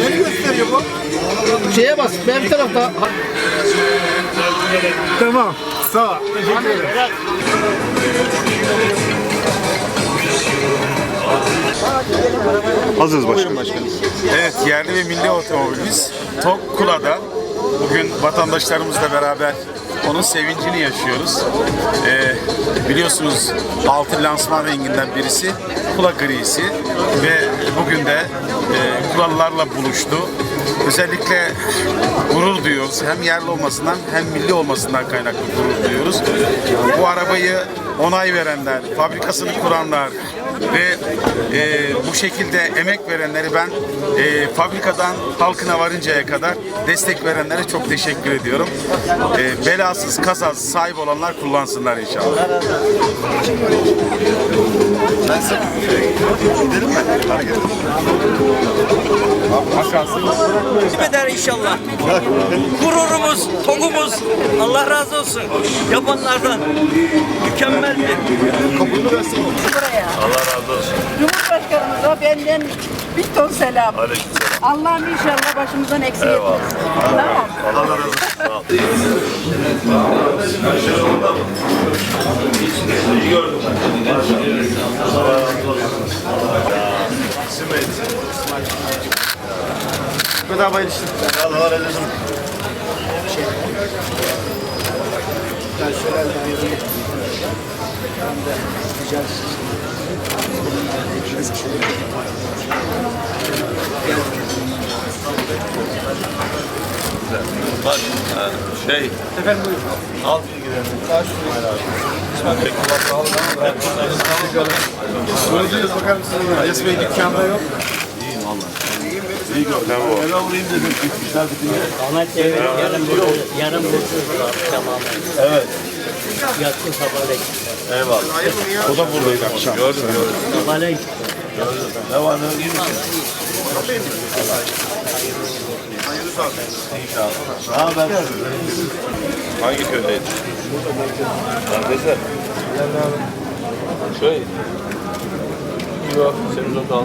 Beni gösteriyor bu. Şeye bas, ben bir tarafta. Tamam, sağ ol. Hazırız başkanım. başkanım. Evet, yerli ve milli otomobilimiz Tokkula'dan bugün vatandaşlarımızla beraber onun sevincini yaşıyoruz. Ee, biliyorsunuz altı lansman renginden birisi Kula grisi ve bugün de e, Kulalılarla buluştu. Özellikle gurur duyuyoruz. Hem yerli olmasından hem milli olmasından kaynaklı gurur duyuyoruz. Bu arabayı onay verenler, fabrikasını kuranlar ve e, bu şekilde emek verenleri ben e, fabrikadan halkına varıncaya kadar destek verenlere çok teşekkür ediyorum. E, belasız, kazasız sahip olanlar kullansınlar inşallah. nasip eder inşallah. Gururumuz, togumuz Allah razı olsun. Yapanlardan mükemmel bir Cumhurbaşkanımıza benden bir ton selam. Allah'ım inşallah başımızdan eksik etmesin. Tamam. Bedava ilişkin. Bak e, şey. Efendim buyurun. Al bilgilerini. Bölgeye bakar mısınız? Yes Bey dükkanda yok. İyi gör. Eve vurayım dedim. Gitmişler bütün yere. Ahmet Bey yarın burada, yarın. Evet. Yatsın sabahleyin. Eyvallah. O da buradaydı akşam. Gördüm gördüm. Sabahleyin. Ne var ne yok, iyi misin? İnşallah. Hangi köydeydin? Neredeyse? Şey. Yok, senin de kal.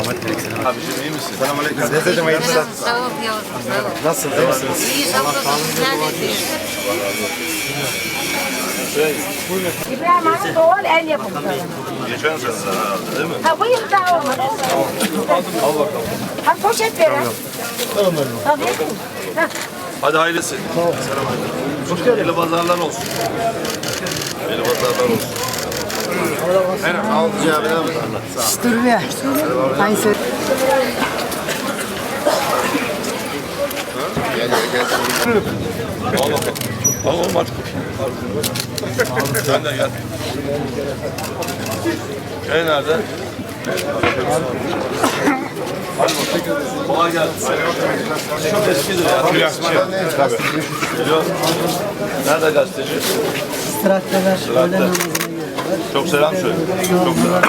Abiciğim iyi misin? Selamünaleyküm. Teyzeciğim hayırlı işler. Sağ ol yavrum, sağ ol. Nasılsınız? iyi misiniz? İyi, hamdolsun. Sizler ne diyorsunuz? İbrahim Hanım doğal el yapımı. Geçen sene herhalde değil mi? Ha bu yıl daha olmadı. Al bakalım. Ha poşet verin. Tabii. Ha. Hadi hayırlısı. Tamam. Hoş geldin. Hayırlı pazarlar olsun. Hayırlı pazarlar olsun. Al bakalım. Al oğlum aç Sen de gel. Şey nerede? Kolay gelsin. Çok. Nerede gazeteci? Traktörler. Çok selam söyle. Çok selam.